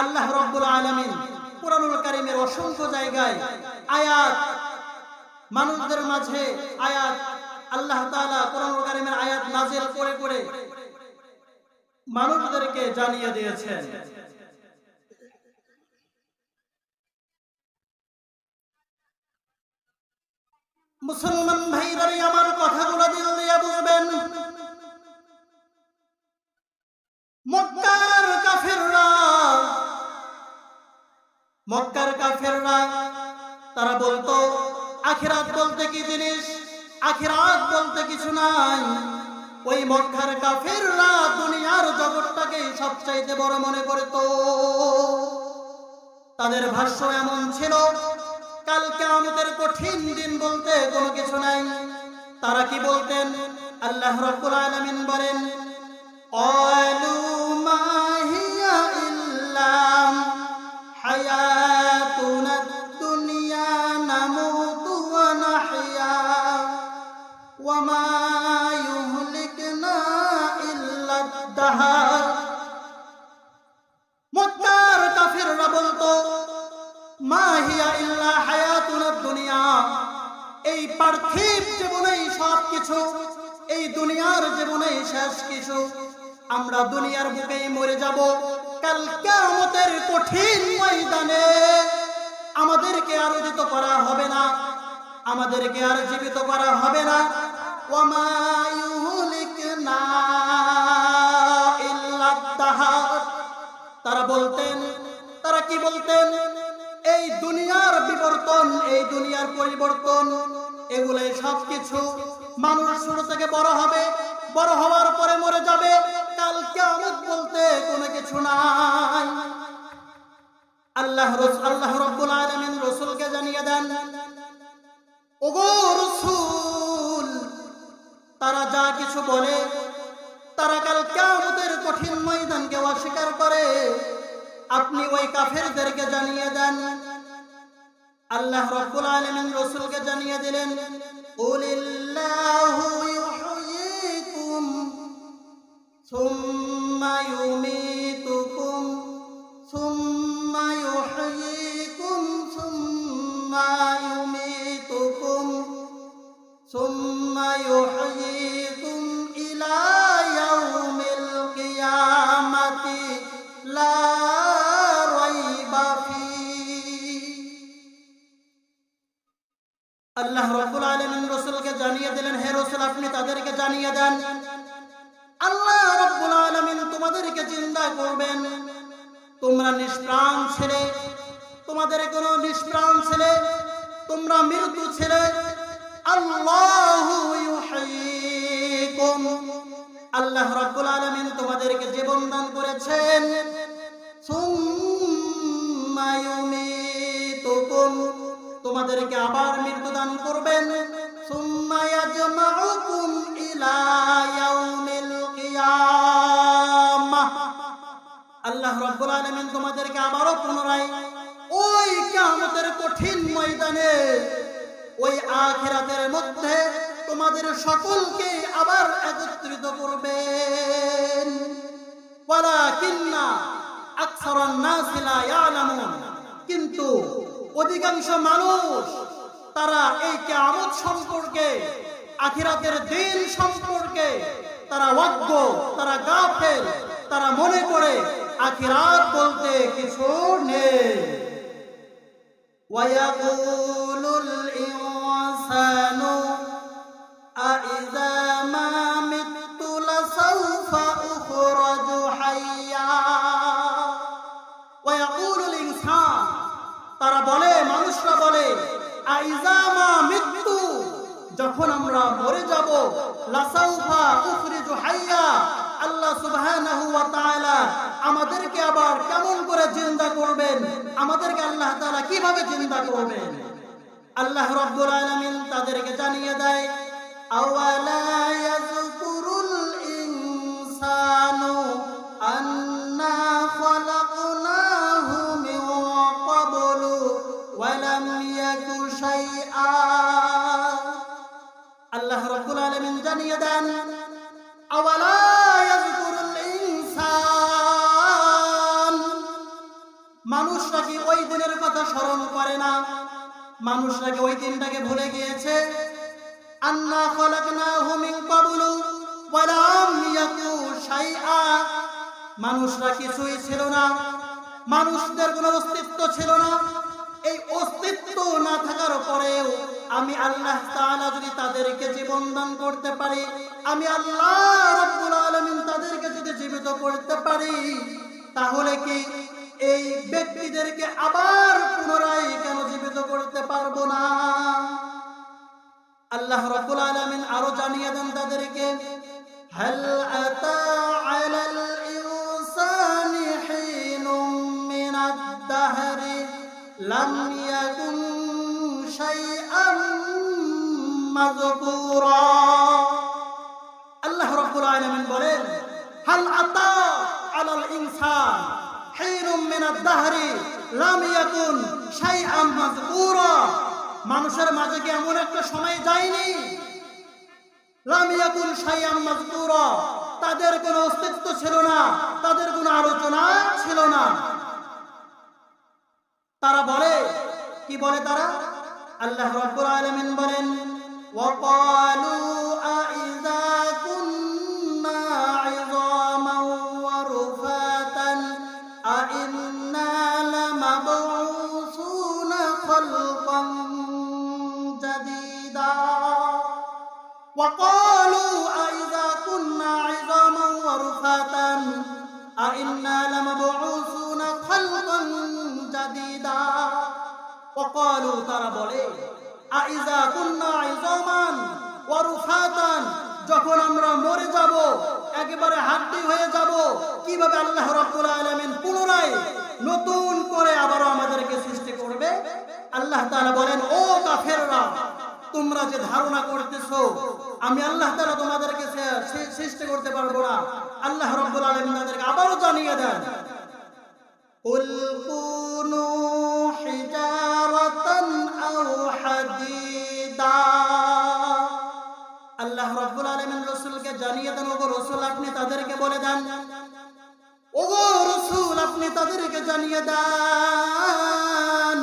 আল্লাহ রব্বুল আলামিন কোরআনুল কারীমের অসংখ্য জায়গায় আয়াত মানুষদের মাঝে আয়াত আল্লাহ কোরআনুল কারীমের আয়াত নাজিল করে করে মানুষদেরকে জানিয়ে দিয়েছেন। মুসলমান ভাইরাই আমার কথাগুলো দিয়ে বুঝবেন। মক্কার কাফেররা তারা বলতো আখিরাত বলতে কি জিনিস আখিরাত বলতে কিছু নাই ওই মক্কার কাফেররা দুনিয়ার জগৎটাকে সবচাইতে বড় মনে করতো তাদের ভাষ্য এমন ছিল কালকে আমাদের কঠিন দিন বলতে কোনো কিছু নাই তারা কি বলতেন আল্লাহ রাব্বুল আলামিন বলেন قالوا يهلكنا إلا الدهر মক্কার কাফিররা বলতো মা হিয়া ইল্লা হায়াতুনা দুনিয়া এই পার্থিব জীবনেই সব কিছু এই দুনিয়ার জীবনেই শেষ কিছু আমরা দুনিয়ার বুকেই মরে যাব কাল কিয়ামতের কঠিন ময়দানে আমাদেরকে আর উদিত করা হবে না আমাদেরকে আর জীবিত করা হবে না তারা বলতেন, তারা কি বলতেন? এই দুনিয়ার বিবর্তন, এই দুনিয়ার পরিবর্তন এগুলাই সব কিছু মানুষ শুরু থেকে বড় হবে, বড় হওয়ার পরে মরে যাবে। কাল কিয়ামত বলতে কোনো কিছু নাই। আল্লাহ আল্লাহ রব্বুল আলামিন রসুলকে জানিয়ে দেন, ওগো রসুল তারা যা কিছু বলে, তারা কাল কেমতের কঠিন ময়দানকে অস্বীকার করে। আপনি ওই কাফেরদেরকে জানিয়ে দেন। আল্লাহ রব্বুল আলমিন রসুলকে জানিয়ে দিলেন ثم ইউহয়িকুম আল্লাহ রাব্বুল আলামিন রাসূলকে জানিয়ে দিলেন, হে রাসূল, আপনি তাদেরকে জানিয়ে দেন, আল্লাহ রাব্বুল আলামিন তোমাদেরকে জিন্দা করবেন। তোমরা নিষ্প্রাণ ছেলে, তোমাদের কোনো নিষ্প্রাণ ছেলে, তোমরা মৃত্যু ছেলে আল্লাহু ইউহয়িকুম আল্লাহ রাব্বুল আলামিন তোমাদেরকে জীবন দান করেছেন। সুম্মা ইউমীতুকুম। তোমাদেরকে আবার মৃত্যু দান করবেন। সুম্মা ইয়াজমাউকুম ইলা ইয়াউমিল কিয়ামাহ আল্লাহ রাব্বুল আলামিন তোমাদেরকে আবারও পুনরায় ওই কিয়ামতের কঠিন ময়দানে ওই আখিরাতের মধ্যে তোমাদের সকলকে আবার একত্রিত করবেন ওয়ালাকিন্না আকসারান নাসি লা ইয়ালামুন কিন্তু অধিকাংশ মানুষ তারা এই কিয়ামত সম্পর্কে আখিরাতের দিন সম্পর্কে তারা অজ্ঞ তারা গাফেল তারা মনে করে আখিরাত বলতে কিছু নেই ويقول الإنسان أإذا ما مت لسوف أخرج حيا ويقول الإنسان তারা বলে মানুষরা বলে আইজামা মৃত্যু যখন আমরা মরে যাব লাসাউফা উখরিজু হাইয়া আল্লাহ সুবহানাহু ওয়া তাআলা আমাদেরকে আবার কেমন করে জিন্দা করবেন আমাদেরকে আল্লাহ তাআলা কিভাবে জিন্দা করবেন আল্লাহ রব্বুল আলামিন তাদেরকে জানিয়ে দেয় আওয়ালা মানুষরা ওই দিনটাকে ভুলে গিয়েছে? আন্না খলাকনাহু মিন ক্বাবলু ওয়া লাম ইয়াকু শাইআ। মানুষরা কিছুই ছিল না। মানুষদের কোনো অস্তিত্ব ছিল না। এই অস্তিত্ব না থাকার পরেও আমি আল্লাহ তাআলা যদি তাদেরকে জীবন দান করতে পারি, আমি আল্লাহ রাব্বুল আলামিন তাদেরকে যদি জীবিত করতে পারি, তাহলে কি এই ব্যক্তিদেরকে বলেন, হাল আতা আলাল ইনসান মিনাদ দাহরি, লাম ইয়াকুন মাযকুরা। মানুষের মাঝে কি এমন একটা সময় যায়নি? লাম ইয়াকুন মাযকুরা। তাদের কোনো অস্তিত্ব ছিল না, তাদের কোনো আলোচনা ছিল না। তারা বলে, কি বলে তারা? আল্লাহ রাব্বুল আলামিন বলেন, ওয়া ক্বালু أئنا لمبعوثون خلقا جديدا وقالوا ترى বলে আইজা কুন্না আইজামান ওয়া রুফাতান যখন আমরা মরে যাব একেবারে হাড্ডি হয়ে যাব কিভাবে আল্লাহ রাব্বুল আলামিন পুনরায় নতুন করে আবারও আমাদেরকে সৃষ্টি করবে আল্লাহ তাআলা বলেন ও কাফেররা তোমরা যে ধারণা করতেছো আমি আল্লাহ তাআলা তোমাদেরকে সে- সে- সৃষ্টি করতে পারবো না আল্লাহ রাব্বুল আলামিন তাদেরকে আবারও জানিয়ে দেন قل كونوا حجارة أو حديدا আল্লাহ রাব্বুল আলামিন রাসূলকে জানিয়ে দেন ওগো রাসূল আপনি তাদেরকে বলে দেন ওগো রাসূল আপনি তাদেরকে জানিয়ে দেন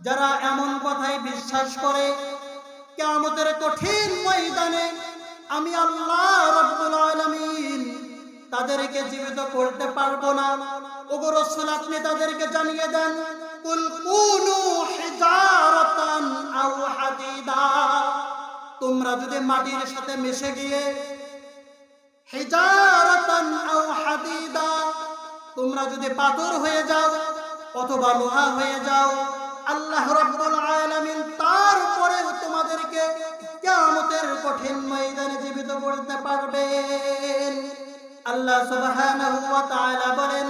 যারা এমন কথাই বিশ্বাস করে কিয়ামতের কঠিন ময়দানে আমি আল্লাহ রাব্বুল আলামিন তাদেরকে জীবিত করতে পারব না। ওগো আপনি তাদেরকে জানিয়ে দেন তোমরা যদি মাটির সাথে মিশে গিয়ে তোমরা যদি পাথর হয়ে যাও অথবা লোহা হয়ে যাও, আল্লাহ রাব্বুল তারপরেও তোমাদেরকে কিয়ামতের কঠিন ময়দানে জীবিত করতে পারবেন। আল্লাহ সুবহানাহু ওয়া তাআলা বলেন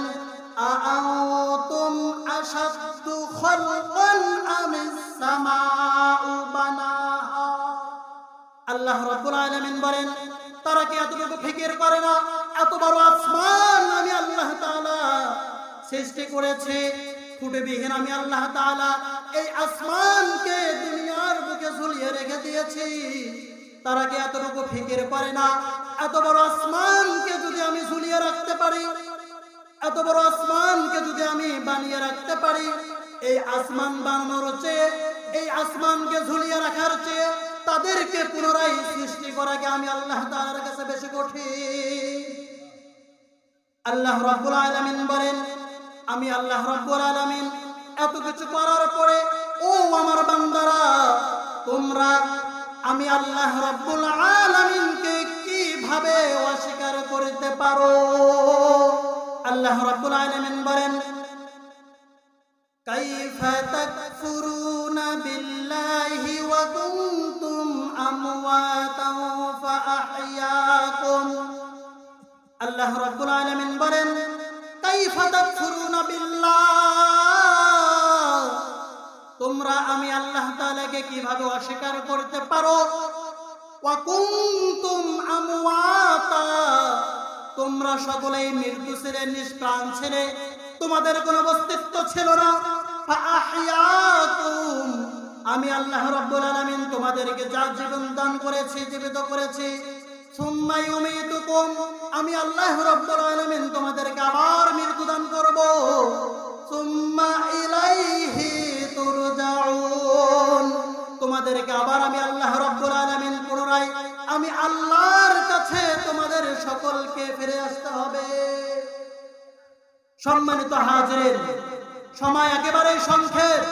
খালকান আমিস সামাউ বানাহা? আল্লাহ রাব্বুল আলামিন বলেন, তারা কি এতটুকু ফিকির করে না? এত বড় আসমান আমি আল্লাহ তাআলা সৃষ্টি করেছি। আমি আল্লাহ তাআলা এই আসমানকে দুনিয়ার বুকে ঝুলিয়ে রেখে দিয়েছি। তারা কি এতটুকু ফিকির করে না? এত বড় আসমানকে যদি আমি ঝুলিয়ে রাখতে পারি, এত বড় আসমানকে যদি আমি বানিয়ে রাখতে পারি, এই আসমান বানানোর চেয়ে, এই আসমানকে ঝুলিয়ে রাখার চেয়ে তাদেরকে পুনরায় সৃষ্টি করাকে আমি আল্লাহ তাআলার কাছে বেশি কঠিন? আল্লাহ রাব্বুল আলামিন বলেন, আমি আল্লাহ রাব্বুল আলামিন এত কিছু করার পরে ও আমার বান্দারা তোমরা আমি আল্লাহ রাব্বুল আলামিনকে কিভাবে অস্বীকার করতে পারো আল্লাহ রাব্বুল আলামিন বলেন كيف تكفرون بالله وكنتم أمواتا فأحياكم আল্লাহ রাব্বুল আলামিন বলেন কাইফা তাকফুরুনা বিল্লাহ তাআলাকে কীভাবে অস্বীকার করতে পারো? তোমরা সকলেই মৃত্যু ছেড়ে নিষ্প্রাণ ছেড়ে তোমাদের কোনো অস্তিত্ব ছিল না। আমি আল্লাহ রাব্বুল আলামিন তোমাদেরকে যা জীবন দান করেছি, জীবিত করেছি। আমি আল্লাহ রাব্বুল আলামিন তোমাদেরকে আবার মৃত্যু দান করব। সুম্মা ইলাইহি তোমাদেরকে আবার আমি আল্লাহ রাব্বুল আলামিন পুনরায় আমি আল্লাহর কাছে তোমাদের সকলকে ফিরে আসতে হবে। সম্মানিত হাজির সময় একেবারেই সংক্ষেপ।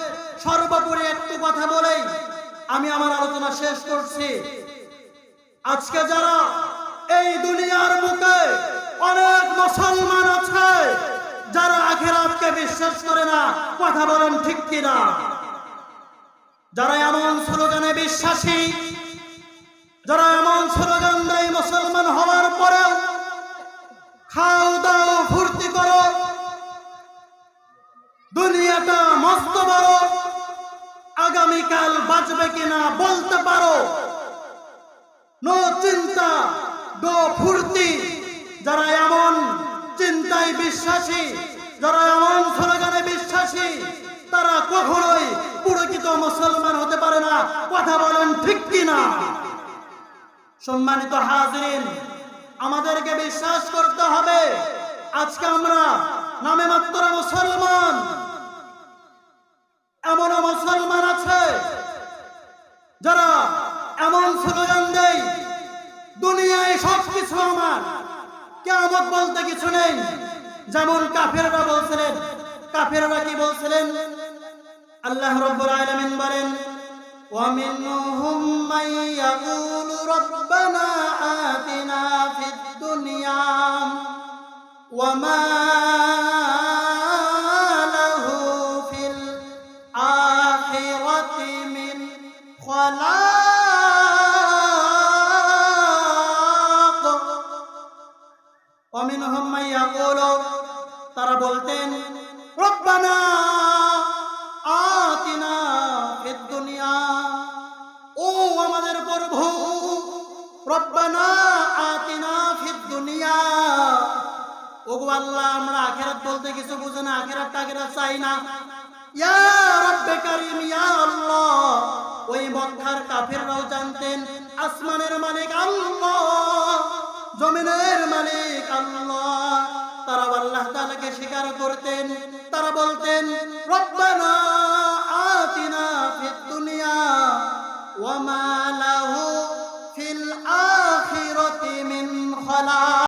সর্বোপরি একটু কথা বলেই আমি আমার আলোচনা শেষ করছি। আজকে যারা এই দুনিয়ার বুকে অনেক মুসলমান আছে, যারা আখেরাতকে বিশ্বাস করে না, কথা বলেন ঠিক কিনা? যারা এমন স্লোগানে বিশ্বাসী, যারা এমন স্লোগান দেয় মুসলমান হওয়ার পরেও খাও দাও, ফুর্তি করো, দুনিয়াটা মস্ত বড় আগামীকাল বাঁচবে কিনা বলতে পারো। নো চিন্তা, নো ফুর্তি। যারা এমন চিন্তায় বিশ্বাসী, যারা এমন স্লোগানে বিশ্বাসী তারা কখনোই পুরোকিত মুসলমান হতে পারে না। কথা বলেন ঠিক কিনা? সম্মানিত হাজরিন, আমাদেরকে বিশ্বাস করতে হবে, আজকে আমরা নামে মাত্র মুসলমান। এমন মুসলমান আছে যারা এমন স্লোগান দেয়, দুনিয়ায় সব কিছু আমার। কেমন বলতে কিছু নেই। যেমন কাফেররা বলছিলেন, কাফেররা কি বলছিলেন? আল্লাহ রব্বুল আলামিন বলেন ومنهم من يقول ربنا آتنا في الدنيا وما له في الآخرة من خلاق ومنهم من يقول তারা বলতেন রব্বানা আসমানের মালিক আল্লাহ, জমিনের মালিক আল্লাহ। তারা আল্লাহ তালাকে স্বীকার করতেন, তারা বলতেন, রব্বানা আতিনা ফিদ দুনিয়া, ওয়া মা লাহু না